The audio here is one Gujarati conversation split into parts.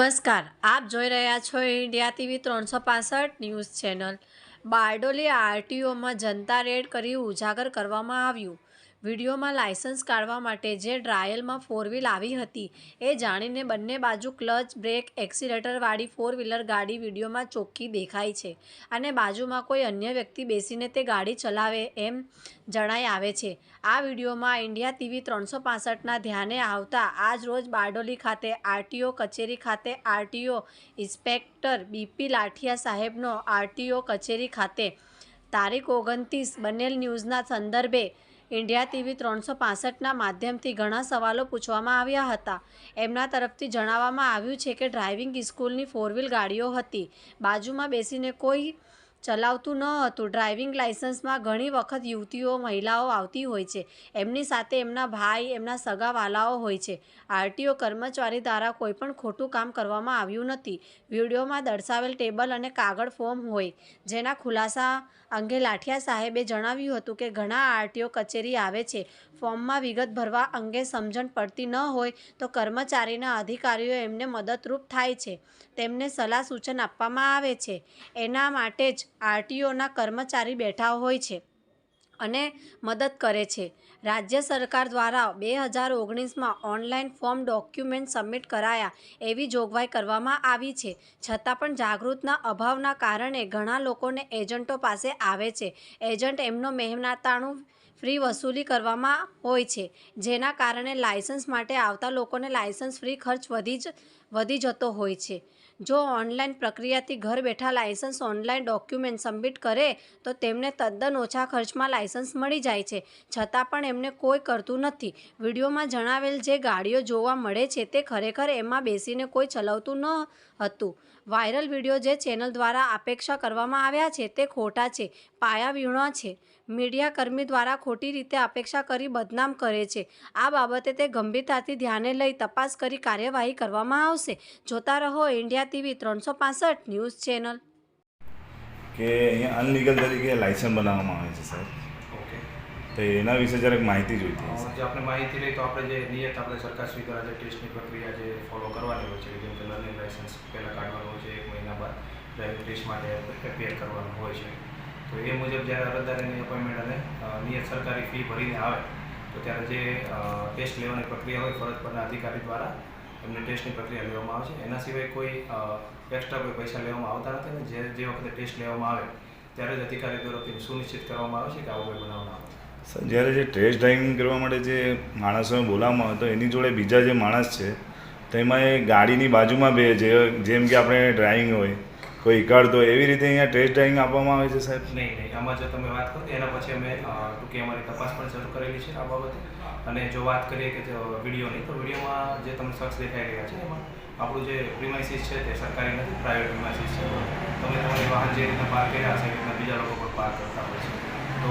નમસ્કાર, આપ જોઈ રહ્યા છો ઇન્ડિયા ટીવી ત્રણસો પાસઠ ન્યૂઝ ચેનલ. બારડોલી આરટીઓમાં જનતા રેડ કરી ઉજાગર કરવામાં આવ્યું. વિડીયોમાં લાયસન્સ કાઢવા માટે જે ટ્રાયલમાં ફોર વ્હીલ આવી હતી, એ જાણીને બંને બાજુ ક્લચ, બ્રેક એક્સિલેટરવાળી ફોર વ્હીલર ગાડી વિડીયોમાં ચોખ્ખી દેખાય છે અને બાજુમાં કોઈ અન્ય વ્યક્તિ બેસીને તે ગાડી ચલાવે એમ જણાઈ આવે છે. આ વિડીયોમાં ઇન્ડિયા ટીવી ત્રણસો પાસઠના ધ્યાને આવતા આજ રોજ બારડોલી ખાતે આરટીઓ કચેરી ખાતે આરટીઓ ઇન્સ્પેક્ટર બીપી લાઠિયા સાહેબનો આરટીઓ કચેરી ખાતે તારીખ ઓગણત્રીસ બનેલ ન્યૂઝના સંદર્ભે ઇન્ડિયા ટીવી ત્રણસો પાસઠના માધ્યમથી ઘણા સવાલો પૂછવામાં આવ્યા હતા. એમના તરફથી જણાવવામાં આવ્યું છે કે ડ્રાઇવિંગ સ્કૂલની ફોર વ્હીલ ગાડીઓ હતી. બાજુમાં બેસીને કોઈ ચલાવતું ન હતું. ડ્રાઇવિંગ લાઇસન્સમાં ઘણી વખત યુવતીઓ, મહિલાઓ આવતી હોય છે. એમની સાથે એમના ભાઈ, એમના સગાવાલાઓ હોય છે. આરટીઓ, કર્મચારી દ્વારા કોઈપણ ખોટું કામ કરવામાં આવ્યું નથી. વિડીયોમાં દર્શાવેલ ટેબલ અને કાગળ ફોર્મ હોય, જેના ખુલાસા અંગે લાઠિયા સાહેબે જણાવ્યું હતું કે ઘણા આરટીઓ કચેરી આવે છે. ફોર્મમાં વિગત ભરવા અંગે સમજણ પડતી ન હોય તો કર્મચારીના અધિકારીઓ એમને મદદરૂપ થાય છે. તેમને સલાહ સૂચન આપવામાં આવે છે. એના માટે જ આરટીઓના કર્મચારી બેઠા હોય છે અને મદદ કરે છે. રાજ્ય સરકાર દ્વારા બે હજાર ઓગણીસમાં ઓનલાઈન ફોર્મ ડોક્યુમેન્ટ સબમિટ કરાયા એવી જોગવાઈ કરવામાં આવી છે. છતાં પણ જાગૃતના અભાવના કારણે ઘણા લોકોને એજન્ટો પાસે આવે છે. એજન્ટ એમનો મહેનતાણું ફ્રી વસૂલી કરવામાં હોય છે, જેના કારણે લાયસન્સ માટે આવતા લોકોને લાયસન્સ ફ્રી ખર્ચ વધી જ, વધી જતો હોય છે. જો ઓનલાઈન પ્રક્રિયાથી ઘર બેઠા લાયસન્સ ઓનલાઈન ડોક્યુમેન્ટ સબમિટ કરે, તો તેમને તદ્દન ઓછા ખર્ચમાં લાયસન્સ મળી જાય છે. છતાં પણ એમને કોઈ કરતું નથી. વિડીયોમાં જણાવેલ જે ગાડીઓ જોવા મળે છે, તે ખરેખર એમાં બેસીને કોઈ ચલાવતું ન હતું. વાયરલ વીડિયો જે ચેનલ દ્વારા અપેક્ષા કરવામાં આવ્યા છે, તે ખોટા છે. પાયા વીણવા છે. મીડિયા કર્મી દ્વારા ખોટી રીતે અપેક્ષા કરી બદનામ કરે છે. આ બાબતે તે ગંભીરતાથી ધ્યાને લઈ તપાસ કરી કાર્યવાહી કરવામાં આવશે. જોતા રહો ઇન્ડિયા ટીવી ત્રણસો પાસઠ ન્યૂઝ ચેનલ. કે અહીંયા અનલીગલ તરીકે લાયસન્સ બનાવવામાં આવે છે સાહેબ ઓકે. તો એના વિશે જરાક માહિતી જોઈતી જે આપણે માહિતી લઈ તો આપણે જે નિયત આપણે સરકારશ્રી દ્વારા જે ટેસ્ટની પ્રક્રિયા જે ફોલો કરવાની હોય છે જેમ કે લર્નિંગ લાયસન્સ પહેલાં કાઢવાનું હોય છે એક મહિના બાદ ડ્રાઇવિંગ ટેસ્ટ માટે એપીઆર કરવાનું હોય છે. તો એ મુજબ જ્યારે અરજદારની અપોઇન્ટમેન્ટ અને નિયત સરકારી ફી ભરીને આવે, તો ત્યારે જે ટેસ્ટ લેવાની પ્રક્રિયા હોય ફરજ પરના અધિકારી દ્વારા, એમને ટેસ્ટની પ્રક્રિયા લેવામાં આવે છે. એના સિવાય કોઈ એક્સ્ટ્રા કોઈ પૈસા લેવામાં આવતા નથી અને જે જે વખતે ટેસ્ટ લેવામાં આવે, ત્યારે જ અધિકારી તરફથી સુનિશ્ચિત કરવામાં આવે છે કે આવો કોઈ બનાવ ના આવે જ્યારે જે ટેસ્ટ ડ્રાઇવિંગ કરવા માટે જે માણસોને બોલાવવામાં આવે, તો એની જોડે બીજા જે માણસ છે, તેમાં એ ગાડીની બાજુમાં બે જે, જેમ કે આપણે ડ્રાઇવિંગ હોય કોઈ ઈકાળતો તો એવી રીતે અહીંયા ટેસ્ટ ડ્રાઇવિંગ આપવામાં આવે છે, સાહેબ? નહીં નહીં, આમાં જો તમે વાત કરો, એના પછી અમે ટૂંકી અમારી તપાસ પણ શરૂ કરેલી છે આ બાબતે. અને જો વાત કરીએ કે વિડીયોની, તો વિડીયોમાં જે તમને શખ્સ દેખાઈ રહ્યા છે, એમાં આપણું જે પ્રિમાઇસીસ છે તે સરકારી નથી પ્રાઇવેટ પ્રિમાઇસીસ છે. તમે તમારી વાહન જે રીતે પાર્ક કર્યા હશે, એ રીતના બીજા લોકો પણ પાર્ક કરતા હોય છે. તો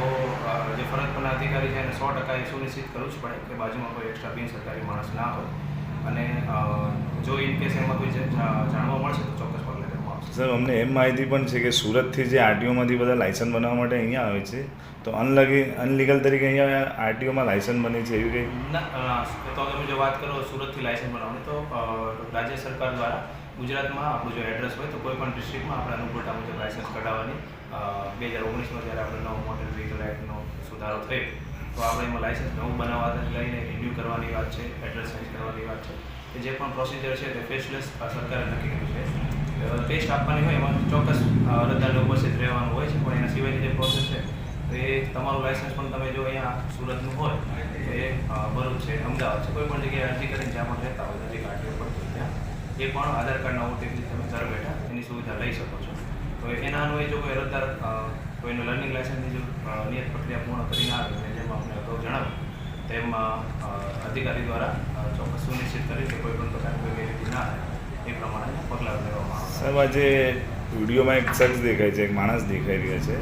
જે ફરજ પરના અધિકારી છે, એને સો ટકા એ સુનિશ્ચિત કરવું જ પડે કે બાજુમાં કોઈ એક્સ્ટ્રા બિન સરકારી માણસ ના હોય. અને જો ઇન કેસ એમાં કોઈ જાણવા મળશે, તો ચોક્કસ પગલાં લેવામાં આવશે સર, અમને એમ માહિતી પણ છે કે સુરતથી જે આરટીઓમાંથી બધા લાયસન્સ બનાવવા માટે અહીંયા આવે છે, તો અનલગી, અનલીગલ તરીકે અહીંયા આરટીઓમાં લાયસન્સ બને છે એવી કંઈ? તો તમે જો વાત કરો સુરતથી લાયસન્સ બનાવવાની તો રાજ્ય સરકાર દ્વારા ગુજરાતમાં આપણું જો એડ્રેસ હોય, તો કોઈ પણ ડિસ્ટ્રિક્ટમાં આપણે અનુકૂળતા મુજબ લાયસન્સ કઢાવવાની બે હજાર ઓગણીસમાં જ્યારે આપણે નવો મોડેલ વ્હીકલ એક્ટનો સુધારો થયો, તો આપણે એમાં લાયસન્સ નવું બનાવવાથી લઈને રિન્યૂ કરવાની વાત છે એડ્રેસ ચેન્જ કરવાની વાત છે જે પણ પ્રોસિજર છે તે ફેસલેસ સરકારે નક્કી કર્યું છે. ટેસ્ટ આપવાની હોય, એમાં ચોક્કસ અરજદારને ઉપસ્થિત રહેવાનું હોય છે, પણ એના સિવાયની જે પ્રોસેસ છે, તો એ તમારું લાઇસન્સ પણ તમે જો અહીંયા સુરતનું હોય, તો એ ભરૂચ છે, અમદાવાદ છે, કોઈ પણ જગ્યાએ અરજી કરીને જ્યાં પણ રહેતા હોય નજીક આટલી ઉપર ત્યાં, એ પણ આધાર કાર્ડના ઓટીપી તમે ઘર બેઠા એની સુવિધા લઈ શકો છો. તો એના અન્વયે જો કોઈ અરજદાર કોઈનું લર્નિંગ લાઇસન્સની જો નિયત પ્રક્રિયા પૂર્ણ કરીને આવે અને જેમ આપણે અગાઉ જણાવ્યું, તેમ અધિકારી દ્વારા ચોક્કસ સુનિશ્ચિત કરી કે કોઈ પણ પ્રકારની ગેરરીતિ ના થાય, એ પ્રમાણે સાહેબ આજે વિડીયોમાં એક શખ્સ દેખાય છે એક માણસ દેખાઈ રહ્યા છે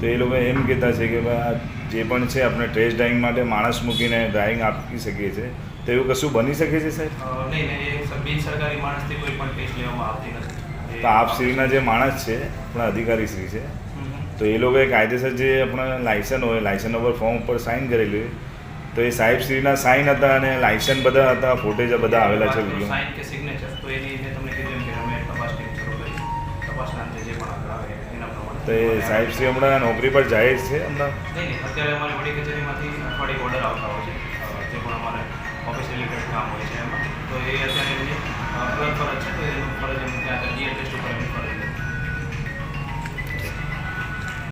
તો એ લોકો એમ કહેતા છે કે ભાઈ આ જે પણ છે આપણે ટેસ્ટ ડ્રાઇવિંગ માટે માણસ મૂકીને ડ્રાઇવિંગ આપી શકીએ છીએ. તો એવું કશું બની શકે છે સાહેબ? નહીં નહીં બિન સરકારી માણસથી કોઈ પણ ટેસ્ટ લેવામાં આવતી નથી. તો આપ શ્રીના જે માણસ છે આપણા અધિકારી શ્રી છે. તો એ લોકોએ કાયદેસર જે આપણા લાયસન્સ હોય લાયસન્સ ઉપર ફોર્મ ઉપર સાઇન કરેલી હોય તો એ સાહેબ શ્રીના સાઇન હતા અને લાઇસન્સ બધા હતા ફોટેજ બધા આવેલા છે વીડિયો સાઇન કે સિગ્નેચર તો એની તમને તો એ સાહેબ શ્રી હમણાં નોકરી પર જાય જ છે હમણાં. નહીં અત્યારે અમારે વડી કચેરીમાંથી અઠવાડિયે ઓર્ડર આવતા હોય છે જે પણ અમારે ઓફિસ રિલેટેડ કામ હોય છે એમાં. તો એ અત્યારે એમની ફરજ ફરજ છે, તો એનું ફરજ એમ ત્યાં ડીએચએસ ઉપર એમની ફરજ